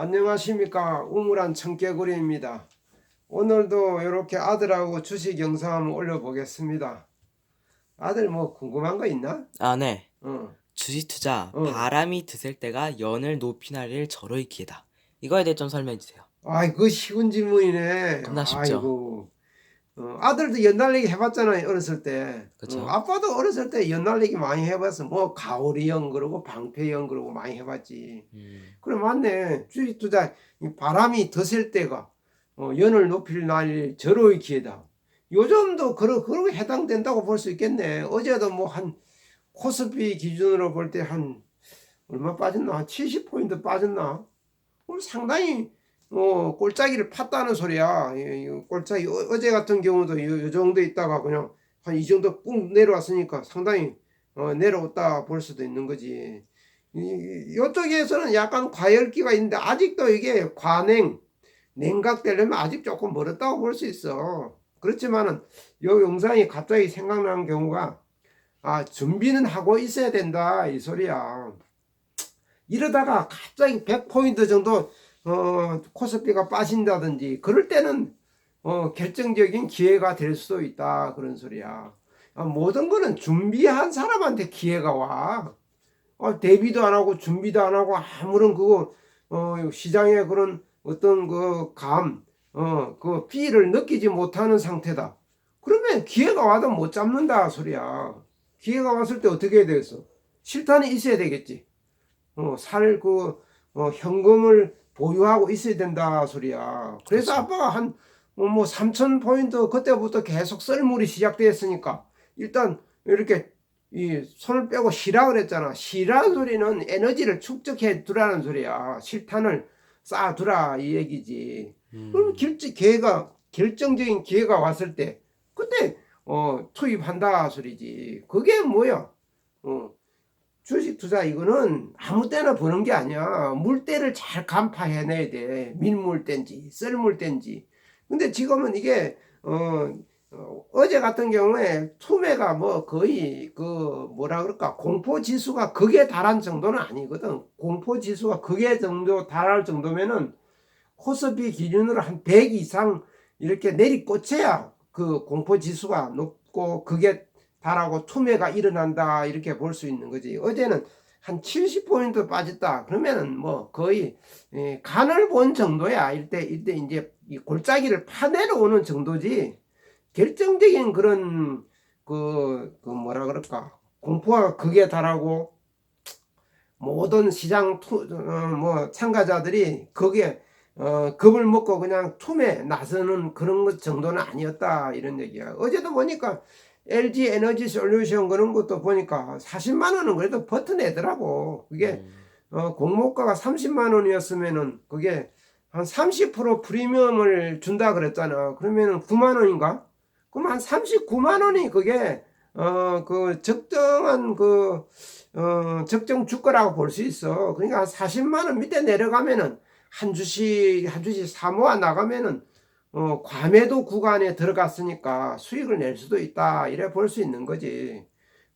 안녕하십니까 우물한 청개구리입니다. 오늘도 이렇게 아들하고 주식 영상 한번 올려보겠습니다. 아들 뭐 궁금한 거 있나? 아, 네. 어. 주식 투자 어. 바람이 드실 때가 연을 높이 날릴 절호의 기회다. 이거에 대해 좀 설명해 주세요. 아이 그 쉬운 질문이네. 겁나 쉽죠. 아이고. 어, 아들도 연날리기 해봤잖아요 어렸을 때. 그쵸. 어, 아빠도 어렸을 때 연날리기 많이 해봤어. 뭐 가오리형 그러고 방패형 그러고 많이 해봤지. 음, 그래 맞네. 주식 투자 이 바람이 드실 때가 어, 연을 높일 날 절호의 기회다. 요즘도 그러 그렇게 해당된다고 볼 수 있겠네. 어제도 뭐 한 코스피 기준으로 볼 때 한 얼마 빠졌나? 한 70포인트 빠졌나? 그럼 상당히 어 꼴짜기를 팠다는 소리야. 꼴짜기 어, 어제 같은 경우도 요, 요 정도 있다가 그냥 한 이 정도 꾹 내려왔으니까 상당히 어, 내려왔다 볼 수도 있는 거지. 이- 이쪽에서는 약간 과열기가 있는데 아직도 이게 관행 냉각되려면 아직 조금 멀었다고 볼 수 있어. 그렇지만은 요 영상이 갑자기 생각나는 경우가 아 준비는 하고 있어야 된다 이 소리야. 이러다가 갑자기 100포인트 정도 어 코스피가 빠진다든지 그럴 때는 어 결정적인 기회가 될 수도 있다 그런 소리야. 아, 모든 거는 준비한 사람한테 기회가 와. 어, 대비도 안 하고 준비도 안 하고 아무런 그거 어, 시장에 그런 어떤 그 감, 어, 그 피해를 느끼지 못하는 상태다. 그러면 기회가 와도 못 잡는다 소리야. 기회가 왔을 때 어떻게 해야 되겠어? 실탄이 있어야 되겠지. 어, 살 그, 어, 현금을 보유하고 있어야 된다 소리야. 그래서 그렇죠. 아빠가 한, 어, 뭐, 3천 포인트 그때부터 계속 썰물이 시작됐으니까 일단 이렇게 이 손을 빼고 쉬라 그랬잖아. 쉬라 소리는 에너지를 축적해 두라는 소리야. 실탄을 쌓아 두라 이 얘기지. 음, 그럼 결정 기회가 결정적인 기회가 왔을 때 그때 어 투입한다 소리지. 그게 뭐야? 어 주식 투자 이거는 아무 때나 버는 게 아니야. 물때를 잘 간파해내야 돼. 밀물때인지 썰물때인지. 근데 지금은 이게 어, 어 어제 같은 경우에 투매가 뭐 거의 그 뭐라 그럴까 공포 지수가 극에 달한 정도는 아니거든. 공포 지수가 극에 정도 달할 정도면은 코스피 기준으로 한 100 이상 이렇게 내리꽂혀야 그 공포 지수가 높고 그게 달하고 투매가 일어난다 이렇게 볼 수 있는 거지. 어제는 한 70포인트 빠졌다. 그러면은 뭐 거의 예, 간을 본 정도야. 이때 이때 이제 이 골짜기를 파내려오는 정도지. 결정적인 그런 그, 그 뭐라 그럴까 공포가 극에 달하고 모든 시장 투, 어, 뭐 참가자들이 거기에 어, 겁을 먹고 그냥 툼에 나서는 그런 것 정도는 아니었다 이런 얘기야. 어제도 보니까 LG 에너지 솔루션 그런 것도 보니까 40만 원은 그래도 버텨내더라고. 그게 음, 어, 공모가가 30만 원이었으면은 그게 한 30% 프리미엄을 준다 그랬잖아. 그러면은 9만 원인가? 그럼 한 39만 원이 그게 어 그 적정한 그 어, 적정 주가라고 볼 수 있어. 그러니까 한 40만 원 밑에 내려가면은 한 주씩 한 주씩 사모아 나가면은 어, 과매도 구간에 들어갔으니까 수익을 낼 수도 있다. 이래 볼 수 있는 거지.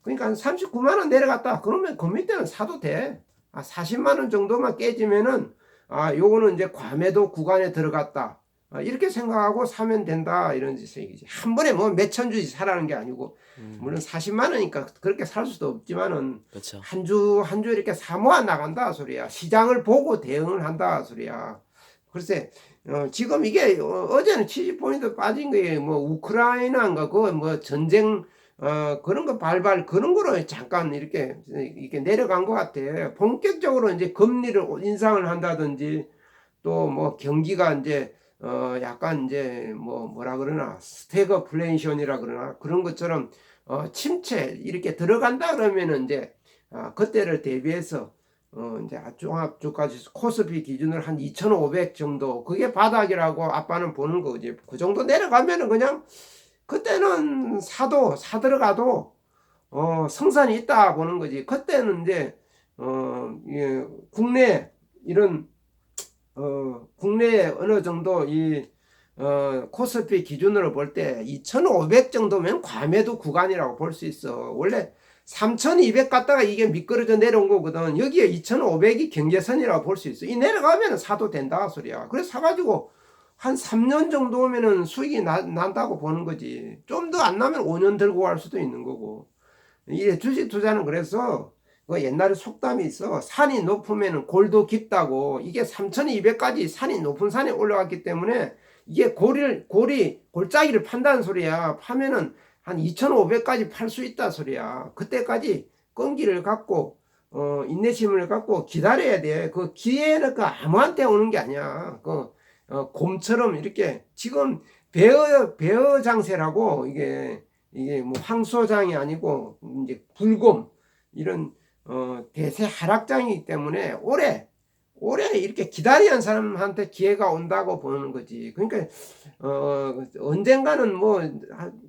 그러니까 한 39만 원 내려갔다. 그러면 그 밑에는 사도 돼. 아, 40만 원 정도만 깨지면은 아, 요거는 이제 과매도 구간에 들어갔다. 아, 이렇게 생각하고 사면 된다. 이런 얘기지. 한 번에 뭐 몇천 주씩 사라는 게 아니고 음, 물론 40만 원이니까 그렇게 살 수도 없지만은 그렇죠. 한주 한 주 이렇게 사모아 나간다 소리야. 시장을 보고 대응을 한다 소리야. 글쎄 어, 지금 이게 어, 어제는 70포인트 빠진 게뭐 우크라이나인가 그뭐 전쟁 어, 그런 거 발발 그런 거로 잠깐 이렇게 이렇게 내려간 것 같아. 본격적으로 이제 금리를 인상을 한다든지 또 뭐 경기가 이제 어 약간 이제 뭐 뭐라 그러나 스태그플레이션이라 그러나 그런 것처럼 어 침체 이렇게 들어간다 그러면은 이제 아 그때를 대비해서 어 이제 종합주가지수 코스피 기준으로 한 2,500 정도 그게 바닥이라고 아빠는 보는 거지. 그 정도 내려가면은 그냥 그때는 사도 사 들어가도 어 성산이 있다 보는 거지. 그때는 이제 어 예, 국내 이런 어 국내에 어느 정도 이 어, 코스피 기준으로 볼 때 2,500 정도면 과매도 구간이라고 볼 수 있어. 원래 3,200 갔다가 이게 미끄러져 내려온 거거든. 여기에 2,500이 경계선이라고 볼 수 있어. 이 내려가면 사도 된다 소리야. 그래서 사가지고 한 3년 정도 오면은 수익이 나, 난다고 보는 거지. 좀 더 안 나면 5년 들고 갈 수도 있는 거고. 이게 주식 투자는 그래서 그 옛날에 속담이 있어. 산이 높으면은 골도 깊다고. 이게 3,200까지 산이 높은 산에 올라갔기 때문에 이게 골을 골이 골짜기를 판다는 소리야. 파면은 한 2,500까지 팔 수 있다 소리야. 그때까지 끈기를 갖고 어 인내심을 갖고 기다려야 돼. 그 기회는 그 아무한테 오는 게 아니야. 그 어, 곰처럼 이렇게 지금 베어 베어 장세라고 이게 이게 뭐 황소장이 아니고 이제 불곰 이런 어 대세 하락장이기 때문에 오래 오래 이렇게 기다리는 사람한테 기회가 온다고 보는 거지. 그러니까 어 언젠가는 뭐한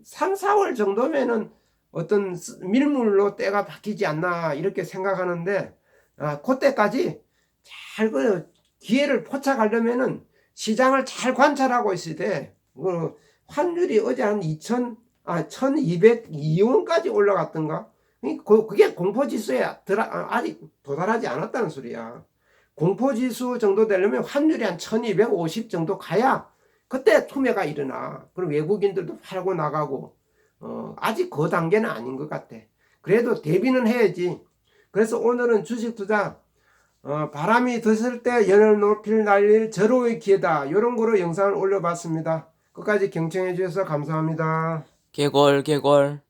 3, 4월 정도면은 어떤 스- 밀물로 때가 바뀌지 않나 이렇게 생각하는데 아 그때까지 잘 그 기회를 포착하려면은 시장을 잘 관찰하고 있어야 돼. 그 환율이 어제 한 2천 아 1,202원까지 올라갔던가? 그- 그게 공포 지수에 들어 아직 도달하지 않았다는 소리야. 공포 지수 정도 되려면 환율이 한 1250 정도 가야 그때 투매가 일어나. 그럼 외국인들도 팔고 나가고, 어, 아직 그 단계는 아닌 것 같아. 그래도 대비는 해야지. 그래서 오늘은 주식 투자, 어, 바람이 드실 때 연을 높일 날릴 절호의 기회다. 이런 거로 영상을 올려봤습니다. 끝까지 경청해 주셔서 감사합니다. 개걸 개걸